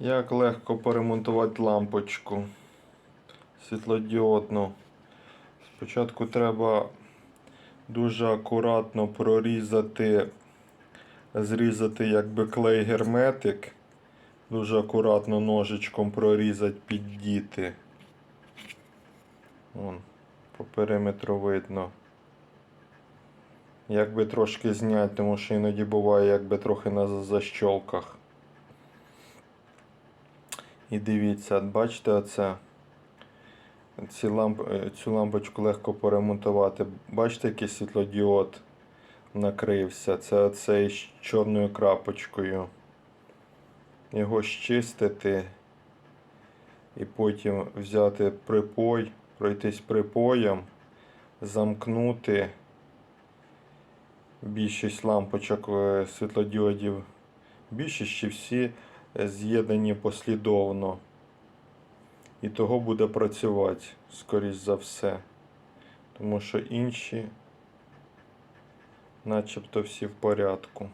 Як легко поремонтувати лампочку світлодіодну. Спочатку треба дуже акуратно прорізати, зрізати якби клей герметик. Дуже акуратно ножичком прорізати, піддіти. Вон, по периметру видно. Якби трошки зняти, тому що іноді буває якби трохи на защолках. І дивіться, бачите оце. Ці ламп... е, Цю лампочку легко поремонтувати. Бачите, який світлодіод накрився. Це оцей з чорною крапочкою. Його щистити і потім взяти припой, пройтись припоєм, замкнути. Більшість лампочок е, світлодіодів, більшість чи всі з'єднані послідовно. І того буде працювати, скоріш за все. Тому що інші начебто всі в порядку.